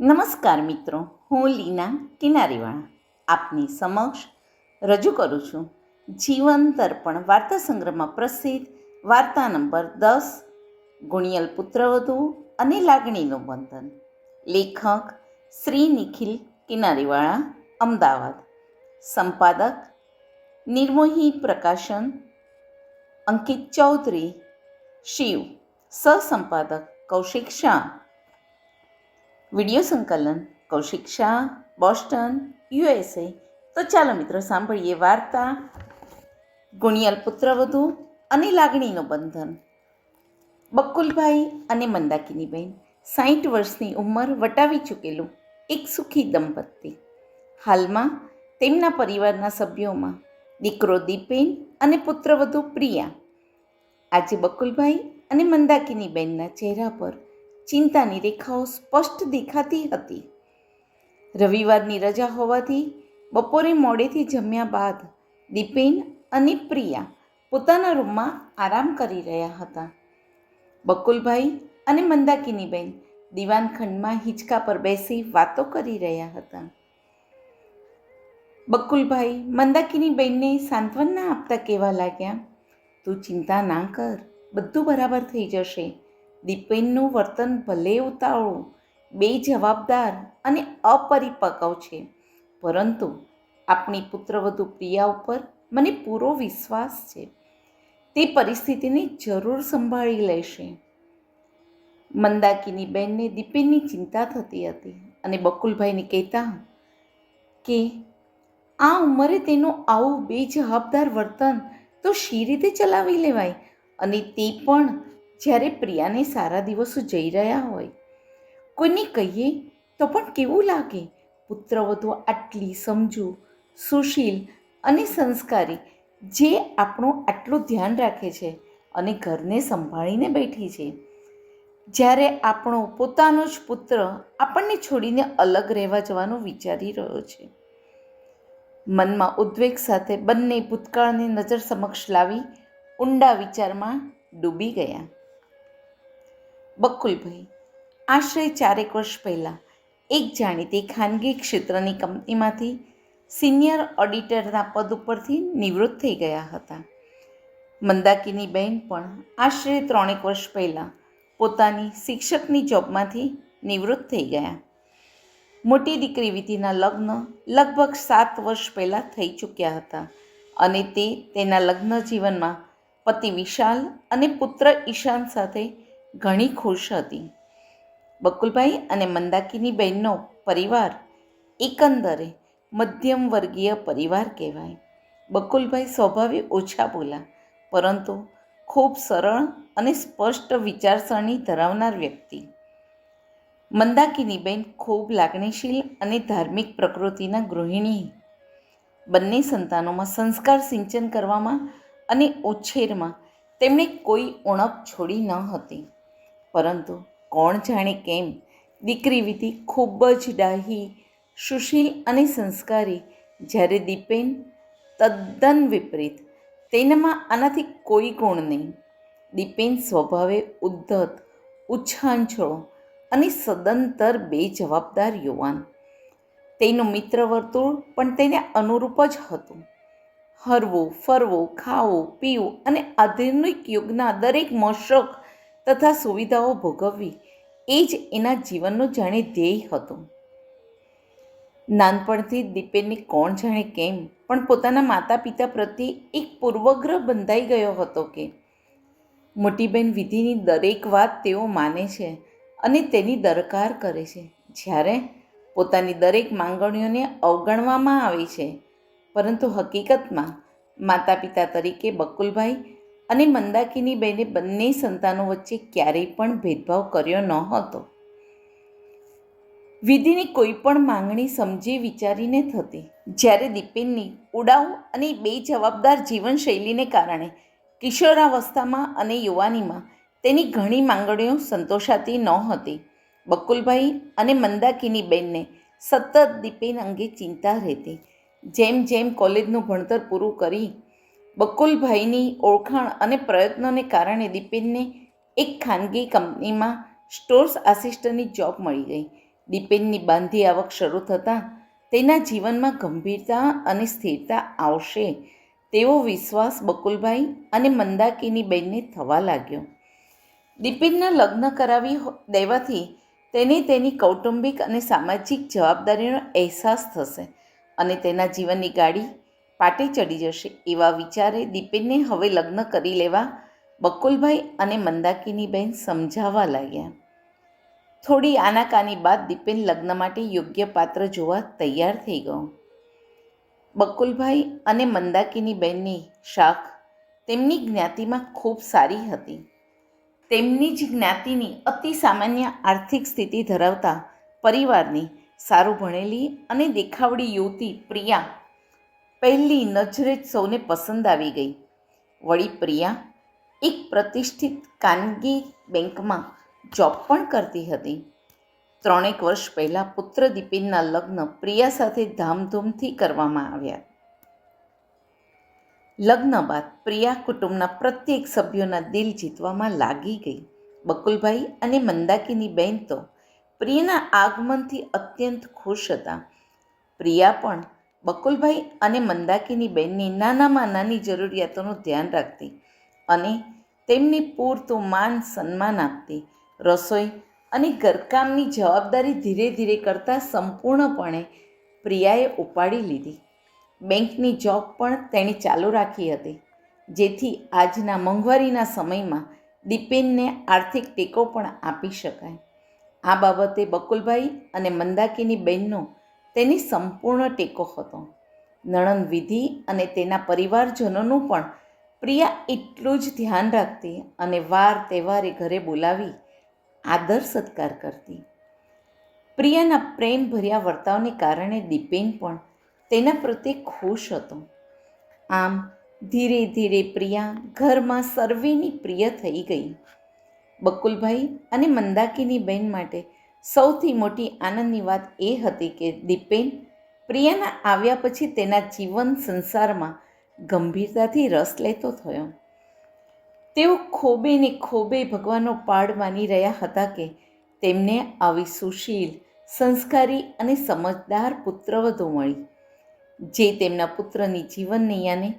નમસ્કાર મિત્રો, હું લીના કિનારીવાળા. આપની સમક્ષ રજૂ કરું છું જીવન દર્પણ વાર્તા સંગ્રહમાં પ્રસિદ્ધ વાર્તા નંબર દસ, ગુણિયલ પુત્રવધુ અને લાગણીનું બંધન લેખક શ્રી નિખિલ કિનારીવાળા, અમદાવાદ. સંપાદક નિર્મોહી પ્રકાશન, અંકિત ચૌધરી. શિવ. સહસંપાદક કૌશિક શાહ. વિડિયો સંકલન, કૌશિક શાહ, બોસ્ટન, યુએસએ. તો ચાલો મિત્રો, સાંભળીએ વાર્તા. ગુણિયલ પુત્રવધુ અને લાગણીનું બંધન. બકુલભાઈ અને મંદાકિનીબેન સાઠ વર્ષની ઉંમર વટાવી ચૂકેલું એક સુખી દંપતી. હાલમાં તેમના પરિવારના સભ્યોમાં દીકરો દીપેન અને પુત્રવધુ પ્રિયા. આજે બકુલભાઈ અને મંદાકિનીબેનના ચહેરા પર ચિંતાની રેખાઓ સ્પષ્ટ દેખાતી હતી. રવિવારની રજા હોવાથી બપોરે મોડેથી જમ્યા બાદ દીપેન અને પ્રિયા પોતાના રૂમમાં આરામ કરી રહ્યા હતા. બકુલભાઈ અને મંદાકિનીબેન દિવાનખંડમાં હિંચકા પર બેસી વાતો કરી રહ્યા હતા. બકુલભાઈ મંદાકિનીબેનને સાંત્વના આપતા કહેવા લાગ્યા, તું ચિંતા ના કર, બધું બરાબર થઈ જશે. દીપેનનું વર્તન ભલે ઉતાવળું બે જવાબદાર અને અપરિપક્વ છે. પરંતુ આપણી પુત્રવધુ પ્રિયા ઉપર મને પૂરો વિશ્વાસ છે. તે પરિસ્થિતિને જરૂર સંભાળી લેશે. મંદાકીની બેનને દીપેનની ચિંતા થતી હતી અને બકુલભાઈને કહેતા કે, આ ઉંમરે તેનું આવું બે જવાબદાર વર્તન તો શી રીતે ચલાવી લેવાય? અને તે પણ જ્યારે પ્રિયાને સારા દિવસો જઈ રહ્યા હોય. કોઈને કહીએ તો પણ કેવું લાગે? પુત્રવધુ આટલી સમજુ, સુશીલ અને સંસ્કારી જે આપણું આટલું ધ્યાન રાખે છે અને ઘરને સંભાળીને બેઠી છે. જ્યારે આપણો પોતાનો જ પુત્ર આપણને છોડીને અલગ રહેવા જવાનું વિચારી રહ્યો છે. મનમાં ઉદ્વેગ સાથે બંને ભૂતકાળની નજર સમક્ષ લાવી ઊંડા વિચારમાં ડૂબી ગયા. બકુલભાઈ, આશરે ચારેક વર્ષ પહેલાં એક જાણીતી ખાનગી ક્ષેત્રની કંપનીમાંથી સિનિયર ઓડિટરના પદ ઉપરથી નિવૃત્ત થઈ ગયા હતા. મંદાકીની બહેન પણ આશરે ત્રણેક વર્ષ પહેલાં પોતાની શિક્ષકની જોબમાંથી નિવૃત્ત થઈ ગયા. મોટી દીકરી વિધિના લગ્ન લગભગ સાત વર્ષ પહેલાં થઈ ચૂક્યા હતા અને તે તેના લગ્ન જીવનમાં પતિ વિશાલ અને પુત્ર ઈશાન સાથે ઘણી ખુશ હતી. બકુલભાઈ અને મંદાકીની બહેનનો પરિવાર એકંદરે મધ્યમ વર્ગીય પરિવાર કહેવાય. બકુલભાઈ સ્વભાવે ઓછા બોલા, પરંતુ ખૂબ સરળ અને સ્પષ્ટ વિચારસરણી ધરાવનાર વ્યક્તિ. મંદાકીની બેન ખૂબ લાગણીશીલ અને ધાર્મિક પ્રકૃતિના ગૃહિણી બંને સંતાનોમાં સંસ્કાર સિંચન કરવામાં અને ઉછેરમાં તેમણે કોઈ ઉણપ છોડી ન હતી. પરંતુ કોણ જાણે કેમ દીકરી વિધિ ખૂબ જ ડાહી, સુશીલ અને સંસ્કારી. જ્યારે દીપેન તદ્દન વિપરીત, તેનામાં આનાથી કોઈ ગુણ નહીં. દીપેન સ્વભાવે ઉદ્ધત ઉચ્છાંછળો અને સદંતર બે જવાબદાર યુવાન. તેનું મિત્ર વર્તુળ પણ તેને અનુરૂપ જ હતું. હરવું, ફરવું, ખાવું, પીવું અને આધુનિક યુગના દરેક મોશક તથા સુવિધાઓ ભોગવવી એ જ એના જીવનનું જાણે ધ્યેય હતું. નાનપણથી દીપેનને કોણ જાણે કેમ, પણ પોતાના માતા પિતા પ્રત્યે એક પૂર્વગ્રહ બંધાઈ ગયો હતો કે મોટી બહેન વિધિની દરેક વાત તેઓ માને છે અને તેની દરકાર કરે છે. જ્યારે પોતાની દરેક માંગણીઓને અવગણવામાં આવે છે, પરંતુ હકીકતમાં માતા પિતા તરીકે બકુલભાઈ અને મંદાકીની બેને બંને સંતાનો વચ્ચે ક્યારેય પણ ભેદભાવ કર્યો ન હતો. વિધિની કોઈ પણ માંગણી સમજી વિચારીને થતી. જ્યારે દીપેનની ઉડાઉ અને બે જવાબદાર જીવનશૈલીને કારણે કિશોરાવસ્થામાં અને યુવાનીમાં તેની ઘણી માંગણીઓ સંતોષાતી નહોતી બકુલભાઈ અને મંદાકીની બેનને સતત દીપેન અંગે ચિંતા રહેતી. જેમ જેમ કોલેજનું ભણતર પૂરું કરી બકુલભાઈની ઓળખાણ અને પ્રયત્નોને કારણે દીપેનને એક ખાનગી કંપનીમાં સ્ટોર્સ આસિસ્ટન્ટની જોબ મળી ગઈ. દીપેનની બાંધી આવક શરૂ થતાં તેના જીવનમાં ગંભીરતા અને સ્થિરતા આવશે તેવો વિશ્વાસ બકુલભાઈ અને મંદાકીની બહેનને થવા લાગ્યો. દીપેનના લગ્ન કરાવી દેવાથી તેને તેની કૌટુંબિક અને સામાજિક જવાબદારીનો અહેસાસ થશે અને તેના જીવનની ગાડી પાટે ચડી જશે એવા વિચારે દીપેનને હવે લગ્ન કરી લેવા બકુલભાઈ અને મંદાકીની બહેન સમજાવવા લાગ્યા. થોડી આનાકાની બાદ દીપેન લગ્ન માટે યોગ્ય પાત્ર જોવા તૈયાર થઈ ગયો. બકુલભાઈ અને મંદાકીની બહેનની શાખ તેમની જ્ઞાતિમાં ખૂબ સારી હતી. તેમની જ જ્ઞાતિની અતિ સામાન્ય આર્થિક સ્થિતિ ધરાવતા પરિવારની સારું ભણેલી અને દેખાવડી યુવતી પ્રિયા પહેલી નજરે જ સૌને પસંદ આવી ગઈ. વળી પ્રિયા એક પ્રતિષ્ઠિત ખાનગી બેંકમાં જોબ પણ કરતી હતી. ત્રણેક વર્ષ પહેલાં પુત્ર દીપિનના લગ્ન પ્રિયા સાથે ધામધૂમથી કરવામાં આવ્યા. લગ્ન બાદ પ્રિયા કુટુંબના પ્રત્યેક સભ્યોના દિલ જીતવામાં લાગી ગઈ. બકુલભાઈ અને મંદાકીની બહેન તો પ્રિયાના આગમનથી અત્યંત ખુશ હતા. પ્રિયા પણ બકુલભાઈ અને મંદાકીની બહેનની નાનામાં નાની જરૂરિયાતોનું ધ્યાન રાખતી અને તેમને પૂરતું માન સન્માન આપતી. રસોઈ અને ઘરકામની જવાબદારી ધીરે ધીરે કરતાં સંપૂર્ણપણે પ્રિયાએ ઉપાડી લીધી. બેંકની જોબ પણ તેણે ચાલુ રાખી હતી, જેથી આજના મોંઘવારીના સમયમાં દીપેનને આર્થિક ટેકો પણ આપી શકાય. આ બાબતે બકુલભાઈ અને મંદાકીની બહેનનો તેની સંપૂર્ણ ટેકો હતો. નણંદ વિધિ અને તેના પરિવારજનોનું પણ પ્રિયા એટલું જ ધ્યાન રાખતી અને વાર તહેવારે ઘરે બોલાવી આદર સત્કાર કરતી. પ્રિયાના પ્રેમભર્યા વર્તાવને કારણે દીપેન પણ તેના પ્રત્યે ખુશ હતો. આમ ધીરે ધીરે પ્રિયા ઘરમાં સર્વેની પ્રિય થઈ ગઈ. બકુલભાઈ અને મંદાકીની બહેન માટે સૌથી મોટી આનંદની વાત એ હતી કે દીપેન પ્રિયાના આવ્યા પછી તેના જીવન સંસારમાં ગંભીરતાથી રસ લેતો થયો. તેઓ ખોબે ને ખોબે ભગવાનનો પાડ માની રહ્યા હતા કે તેમને આવી સુશીલ, સંસ્કારી અને સમજદાર પુત્રવધુ મળી, જે તેમના પુત્રની જીવન નૈયાને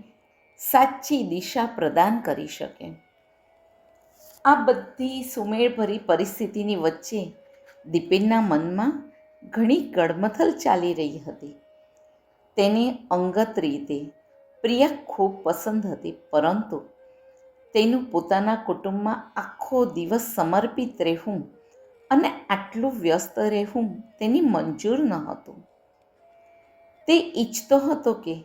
સાચી દિશા પ્રદાન કરી શકે. આ બધી સુમેળભરી પરિસ્થિતિની વચ્ચે દીપેનના મનમાં ઘણી ગડમથલ ચાલી રહી હતી. તેને અંગત રીતે પ્રિયા ખૂબ પસંદ હતી, પરંતુ તેનું પોતાના કુટુંબમાં આખો દિવસ સમર્પિત રહેવું અને આટલું વ્યસ્ત રહેવું તેની મંજૂર ન હતું. તે ઈચ્છતો હતો કે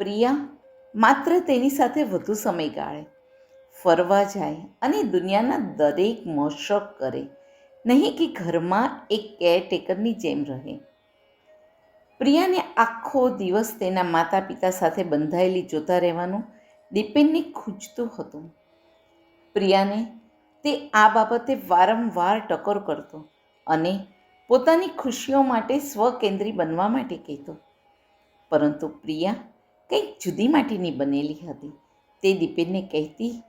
પ્રિયા માત્ર તેની સાથે વધુ સમય ગાળે ફરવા જાય અને દુનિયાના દરેક મોશક કરે. નહીં કે ઘરમાં એક કેરટેકરની જેમ રહે. પ્રિયાને આખો દિવસ તેના માતા પિતા સાથે બંધાયેલી જોતા રહેવાનું દીપેનને ખૂંચતું હતું. પ્રિયાને તે આ બાબતે વારંવાર ટકોર કરતો અને પોતાની ખુશીઓ માટે સ્વકેન્દ્રી બનવા માટે કહેતો. પરંતુ પ્રિયા કંઈક જુદી માટીની બનેલી હતી. તે દીપેનને કહેતી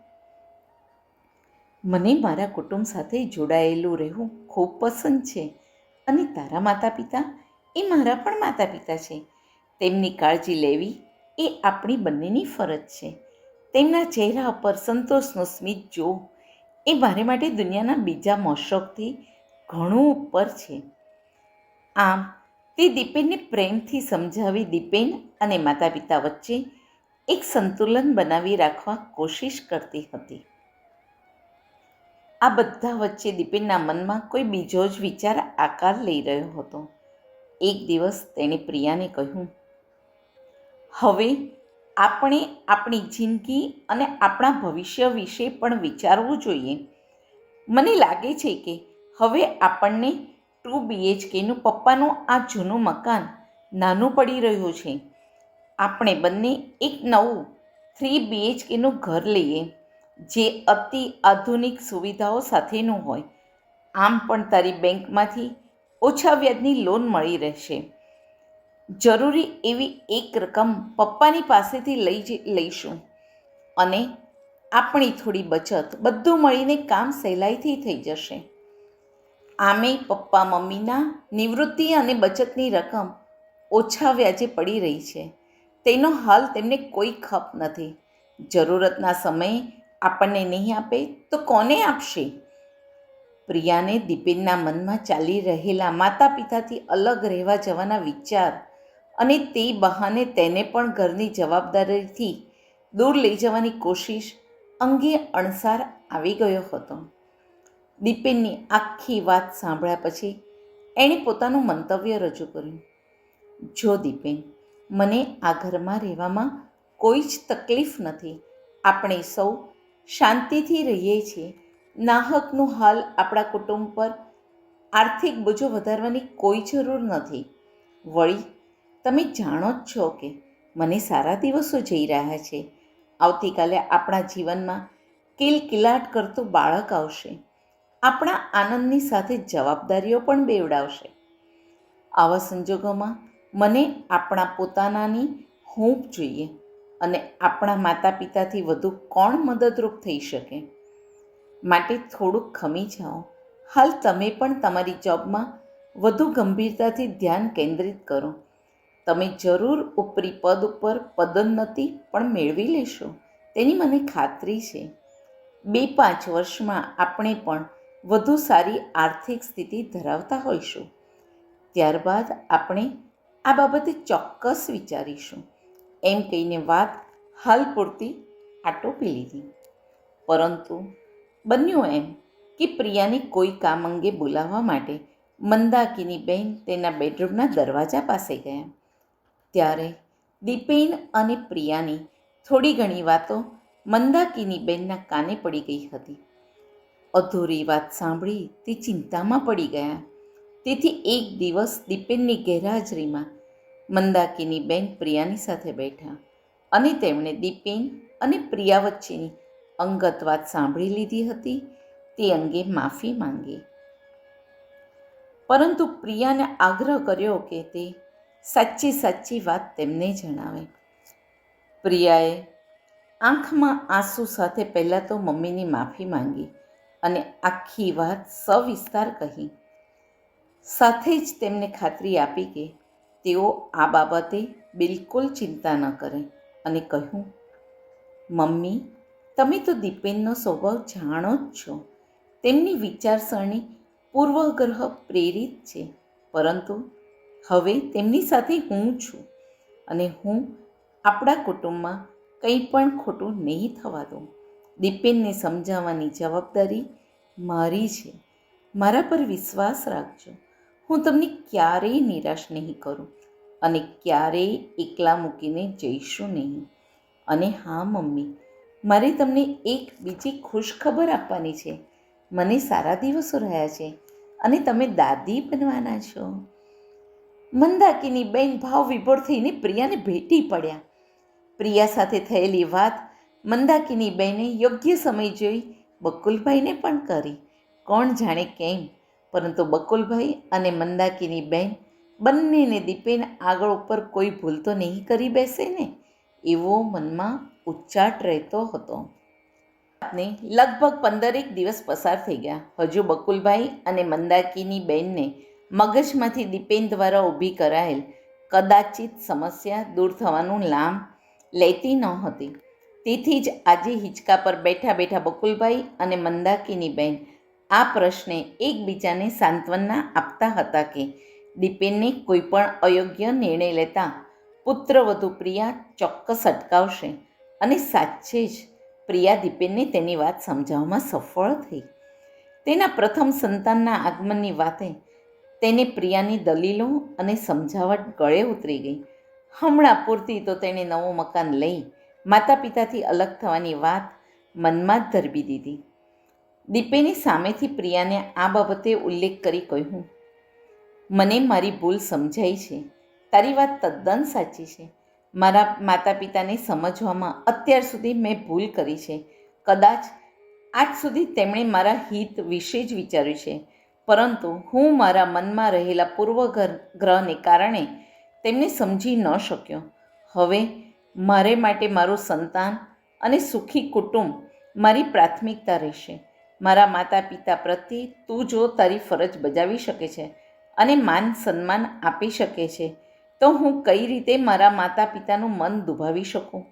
મને મારા કુટુંબ સાથે જોડાયેલું રહેવું ખૂબ પસંદ છે અને તારા માતા પિતા એ મારા પણ માતા પિતા છે. તેમની કાળજી લેવી એ આપણી બંનેની ફરજ છે. તેમના ચહેરા પર સંતોષનો સ્મિત જો એ મારે માટે દુનિયાના બીજા મોશોકથી ઘણું ઉપર છે. આમ, તે દીપેનને પ્રેમથી સમજાવી દીપેન અને માતા પિતા વચ્ચે એક સંતુલન બનાવી રાખવા કોશિશ કરતી હતી. આ બધા વચ્ચે દીપેનના મનમાં કોઈ બીજો જ વિચાર આકાર લઈ રહ્યો હતો. એક દિવસ તેણે પ્રિયાને કહ્યું, હવે આપણે આપણી જિંદગી અને આપણા ભવિષ્ય વિશે પણ વિચારવું જોઈએ. મને લાગે છે કે હવે આપણને ટુ બીએચકેનું પપ્પાનું આ જૂનું મકાન નાનું પડી રહ્યું છે. આપણે બંને એક નવું થ્રી બીએચકેનું ઘર લઈએ. જે અતિ આધુનિક સુવિધાઓ સાથેનું હોય. આમ પણ તારી બેંકમાંથી ઓછા વ્યાજની લોન મળી રહેશે. જરૂરી એવી એક રકમ પપ્પાની પાસેથી લઈ લઈશું. અને આપણી થોડી બચત બધું મળીને કામ સહેલાઈથી થઈ જશે. આમે પપ્પા મમ્મીના નિવૃત્તિ અને બચતની રકમ ઓછા વ્યાજે પડી રહી છે. તેનો હાલ તેમને કોઈ ખપ નથી. જરૂરતના સમયે આપણને નહીં આપે તો કોને આપશે? પ્રિયાને દીપેનના મનમાં ચાલી રહેલા માતા પિતાથી અલગ રહેવા જવાના વિચાર અને તે બહાને તેને પણ ઘરની જવાબદારીથી દૂર લઈ જવાની કોશિશ અંગે અણસાર આવી ગયો હતો. દીપેનની આખી વાત સાંભળ્યા પછી એણે પોતાનું મંતવ્ય રજૂ કર્યું. જો દીપેન, મને આ ઘરમાં રહેવામાં કોઈ જ તકલીફ નથી. આપણે સૌ શાંતિથી રહીએ છીએ. નાહકનું હાલ આપણા કુટુંબ પર આર્થિક બોજો વધારવાની કોઈ જરૂર નથી. વળી, તમે જાણો જ છો કે મને સારા દિવસો જઈ રહ્યા છે. આવતીકાલે આપણા જીવનમાં કિલકિલાટ કરતું બાળક આવશે. આપણા આનંદની સાથે જવાબદારીઓ પણ બેવડાવશે. આવા સંજોગોમાં મને આપણા પોતાનાની હૂંફ જોઈએ. અને આપણા માતા પિતાથી વધુ કોણ મદદરૂપ થઈ શકે? માટે થોડુંક ખમી જાઓ. હાલ તમે પણ તમારી જોબમાં વધુ ગંભીરતાથી ધ્યાન કેન્દ્રિત કરો. તમે જરૂર ઉપરી પદ ઉપર પદોન્નતિ પણ મેળવી લેશો. તેની મને ખાતરી છે. બે પાંચ વર્ષમાં આપણે પણ વધુ સારી આર્થિક સ્થિતિ ધરાવતા હોઈશું. ત્યારબાદ આપણે આ બાબતે ચોક્કસ વિચારીશું. એમ કહીને વાત હાલ પૂરતી આટોપી લીધી. પરંતુ બન્યું એમ કે પ્રિયાને કોઈ કામ અંગે બોલાવવા માટે મંદાકીની બહેન તેના બેડરૂમના દરવાજા પાસે ગયા. ત્યારે દીપેન અને પ્રિયાની થોડી ઘણી વાતો મંદાકીની બહેનના કાને પડી ગઈ હતી. અધૂરી વાત સાંભળી તે ચિંતામાં પડી ગયા. તેથી એક દિવસ દીપેનની ગેરહાજરીમાં મંદાકીની બેન પ્રિયાની સાથે બેઠા અને તેમણે દીપેન અને પ્રિયા વચ્ચેની અંગત વાત સાંભળી લીધી હતી. તે અંગે માફી માંગી. પરંતુ પ્રિયાને આગ્રહ કર્યો કે તે સાચી સાચી વાત તેમને જણાવે. પ્રિયાએ આંખમાં આંસુ સાથે પહેલાં તો મમ્મીની માફી માંગી અને આખી વાત સવિસ્તાર કહી. સાથે જ તેમને ખાતરી આપી કે તેઓ આ બાબતે બિલકુલ ચિંતા ન કરે અને કહ્યું, મમ્મી, તમે તો દીપેનનો સ્વભાવ જાણો જ છો. તેમની વિચારસરણી પૂર્વગ્રહ પ્રેરિત છે. પરંતુ હવે તેમની સાથે હું છું અને હું આપણા કુટુંબમાં કંઈ પણ ખોટું નહીં થવા દઉં. દીપેનને સમજાવવાની જવાબદારી મારી છે. મારા પર વિશ્વાસ રાખજો. હું તમને ક્યારેય નિરાશ નહીં કરું અને ક્યારેય એકલા મૂકીને જઈશું નહીં. અને હા, મમ્મી, મારે તમને એક બીજી ખુશ ખબર આપવાની છે. મને સારા દિવસો રહ્યા છે અને તમે દાદી બનવાના છો. મંદાકીની બેન ભાવ વિભોર થઈને પ્રિયાને ભેટી પડ્યા. પ્રિયા સાથે થયેલી વાત મંદાકીની બેને યોગ્ય સમય જોઈ બકુલભાઈને પણ કરી. કોણ જાણે કેમ પરંતુ બકુલભાઈ અને મંદાકીની બેન બંનેને દીપેન આગળ ઉપર કોઈ ભૂલ તો નહીં કરી બેસે ને? એવો મનમાં ઉચ્ચાટ રહેતો હતો. આપને લગભગ પંદરેક દિવસ પસાર થઈ ગયા. હજુ બકુલભાઈ અને મંદાકીની બેનને મગજમાંથી દીપેન દ્વારા ઊભી કરાયેલ કદાચિત સમસ્યા દૂર થવાનું લામ લેતી નહોતી. તેથી જ આજે હિંચકા પર બેઠા બેઠા બકુલભાઈ અને મંદાકીની બેન આ પ્રશ્ને એકબીજાને સાંત્વના આપતા હતા કે દીપેનને કોઈ પણ અયોગ્ય નિર્ણય લેતા પુત્રવધુ પ્રિયા ચોક્કસ અટકાવશે અને સાચે જ પ્રિયા દીપેનને તેની વાત સમજાવવામાં સફળ થઈ. તેના પ્રથમ સંતાનના આગમનની વાતે તેને પ્રિયાની દલીલો અને સમજાવટ ગળે ઉતરી ગઈ. હમણાં પૂરતી તો તેણે નવું મકાન લઈ માતા પિતાથી અલગ થવાની વાત મનમાં ધરબી દીધી. દીપેની સામેથી પ્રિયાને આ બાબતે ઉલ્લેખ કરી કહ્યું, મને મારી ભૂલ સમજાઈ છે. તારી વાત તદ્દન સાચી છે. મારા માતા પિતાને સમજવામાં અત્યાર સુધી મેં ભૂલ કરી છે. કદાચ આજ સુધી તેમણે મારા હિત વિશે જ વિચાર્યું છે. પરંતુ હું મારા મનમાં રહેલા પૂર્વગ્રહને કારણે તેમને સમજી ન શક્યો. હવે મારે માટે મારું સંતાન અને સુખી કુટુંબ મારી પ્રાથમિકતા રહેશે. મારા માતા પિતા પ્રત્યે તું જો તારી ફરજ બજાવી શકે છે અને માન સન્માન આપી શકે છે, તો હું કઈ રીતે મારા માતા પિતાનું મન દુભાવી શકું?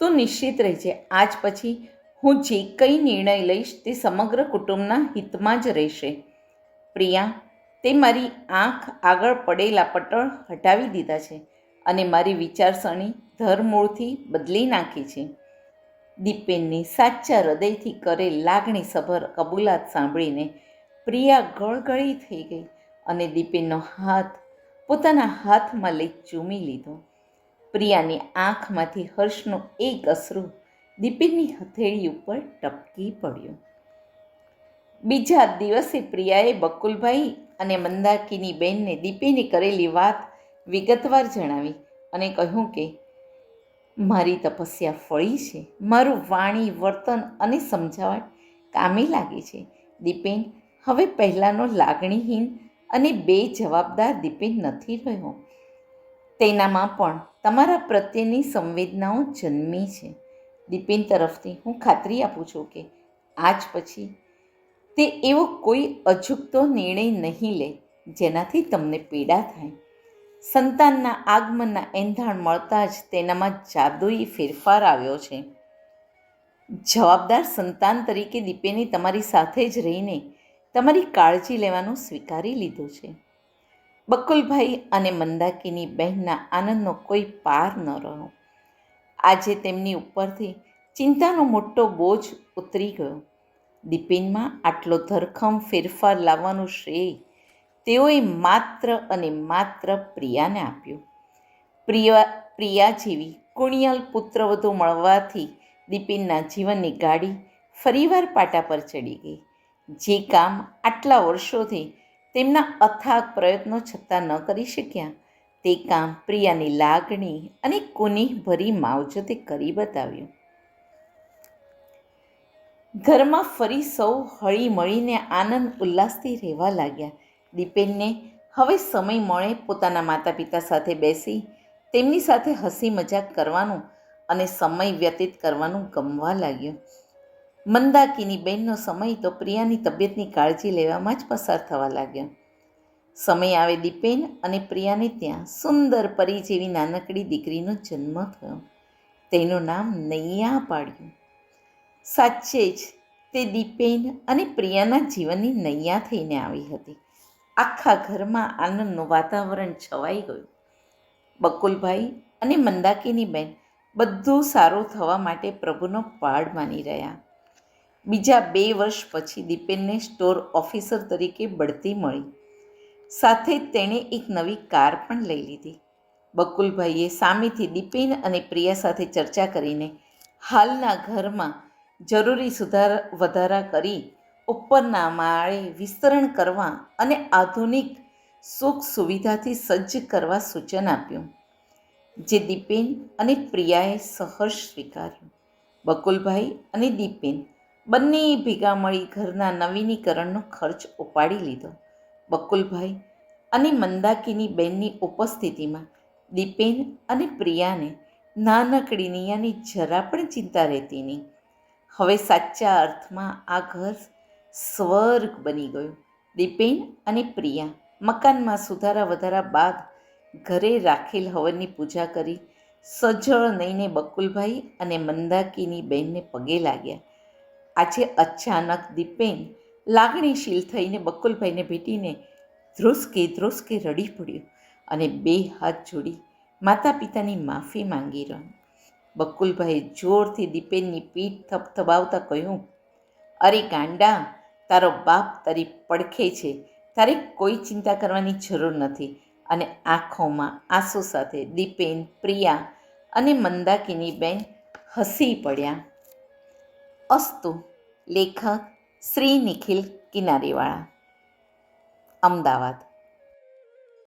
તું નિશ્ચિત રહેજે, આજ પછી હું જે કંઈ નિર્ણય લઈશ તે સમગ્ર કુટુંબના હિતમાં જ રહેશે. પ્રિયા, તે મારી આંખ આગળ પડેલા પટળ હટાવી દીધા છે અને મારી વિચારસરણી ધરમૂળથી બદલી નાખી છે. દીપેનની સાચા હૃદયથી કરેલ લાગણીસભર કબૂલાત સાંભળીને પ્રિયા ગળગળી થઈ ગઈ અને દીપેનનો હાથ પોતાના હાથમાં લઈ ચૂમી લીધો. પ્રિયાની આંખમાંથી હર્ષનું એક અસરું દીપેનની હથેળી ઉપર ટપકી પડ્યું. બીજા દિવસે પ્રિયાએ બકુલભાઈ અને મંદાકીની બેનને દીપેને કરેલી વાત વિગતવાર જણાવી અને કહ્યું કે મારી તપસ્યા ફળી છે. મારું વાણી, વર્તન અને સમજાવટ કામે લાગે છે. દીપેન, હવે પહેલાંનો લાગણીહીન અને બે જવાબદાર દીપેન નથી રહ્યો. તેનામાં પણ તમારા પ્રત્યેની સંવેદનાઓ જન્મી છે. દીપેન તરફથી હું ખાતરી આપું છું કે આજ પછી તે એવો કોઈ અજુકતો નિર્ણય નહીં લે જેનાથી તમને પીડા થાય. સંતાનના આગમનના એંધાણ મળતા જ તેનામાં જાદુઈ ફેરફાર આવ્યો છે. જવાબદાર સંતાન તરીકે દીપેને તમારી સાથે જ રહીને તમારી કાળજી લેવાનું સ્વીકારી લીધું છે. બકુલભાઈ અને મંદાકીની બહેનના આનંદનો કોઈ પાર ન રહ્યો. આજે તેમની ઉપરથી ચિંતાનો મોટો બોજ ઉતરી ગયો. દીપેનમાં આટલો ધરખમ ફેરફાર લાવવાનું શ્રેય તેઓએ માત્ર અને માત્ર પ્રિયાને આપ્યું. પ્રિયા પ્રિયા જેવી કુણિયલ પુત્રવધુ મળવાથી દીપિનના જીવનની ગાડી ફરીવાર પાટા પર ચડી ગઈ. જે કામ આટલા વર્ષોથી તેમના અથાગ પ્રયત્નો છતાં ન કરી શક્યા, તે કામ પ્રિયાની લાગણી અને કુની ભરી માવજતે કરી બતાવ્યું. ઘરમાં ફરી સૌ હળી મળીને આનંદ ઉલ્લાસથી રહેવા લાગ્યા. દીપેનને હવે સમય મળે પોતાના માતા પિતા સાથે બેસી, તેમની સાથે હસી મજાક કરવાનું અને સમય વ્યતીત કરવાનું ગમવા લાગ્યું. મંદાકીની બહેનનો સમય તો પ્રિયાની તબિયતની કાળજી લેવામાં જ પસાર થવા લાગ્યો. સમય આવે દીપેન અને પ્રિયાને ત્યાં સુંદર પરી જેવી નાનકડી દીકરીનો જન્મ થયો. તેનું નામ નૈયા પાડ્યું. સાચે જ તે દીપેન અને પ્રિયાના જીવનની નૈયા થઈને આવી હતી. આખા ઘરમાં આનંદનું વાતાવરણ છવાઈ ગયું. બકુલભાઈ અને મંદાકીની બેન બધું સારું થવા માટે પ્રભુનો પાડ માની રહ્યા. બીજા બે વર્ષ પછી દીપેનને સ્ટોર ઓફિસર તરીકે બઢતી મળી. સાથે તેણે એક નવી કાર પણ લઈ લીધી. બકુલભાઈએ સામેથી દીપેન અને પ્રિયા સાથે ચર્ચા કરીને હાલના ઘરમાં જરૂરી સુધાર વધારા કરી ઉપરના માળે વિસ્તરણ કરવા અને આધુનિક સુખ સુવિધાથી સજ્જ કરવા સૂચન આપ્યું, જે દીપેન અને પ્રિયાએ સહર્ષ સ્વીકાર્યું. બકુલભાઈ અને દીપેન બંને ભેગા મળી ઘરના નવીનીકરણનો ખર્ચ ઉપાડી લીધો. બકુલભાઈ અને મંદાકીની બેનની ઉપસ્થિતિમાં દીપેન અને પ્રિયાને નાનકડી નિયાની જરા પણ ચિંતા રહેતી નહીં. હવે સાચા અર્થમાં આ ઘર સ્વર્ગ બની ગયું. દીપેન અને પ્રિયા મકાનમાં સુધારા વધારા બાદ ઘરે રાખેલ હવનની પૂજા કરી સજળ નઈને બકુલભાઈ અને મંદાકીની બહેનને પગે લાગ્યા. આજે અચાનક દીપેન લાગણીશીલ થઈને બકુલભાઈને ભેટીને ધ્રુસકે ધ્રુસકે રડી પડ્યો અને બે હાથ જોડી માતા પિતાની માફી માંગી રહ્યો. બકુલભાઈએ જોરથી દીપેનની પીઠ થપથપાવતા કહ્યું, અરે ગાંડા તારો બાપ તારી પડખે છે. તારે કોઈ ચિંતા કરવાની જરૂર નથી. અને આંખોમાં આંસુ સાથે દીપેન, પ્રિયા અને મંદાકીની બેન હસી પડ્યા. અસ્તુ, લેખક શ્રી નિખિલ કિનારીવાળા. અમદાવાદ.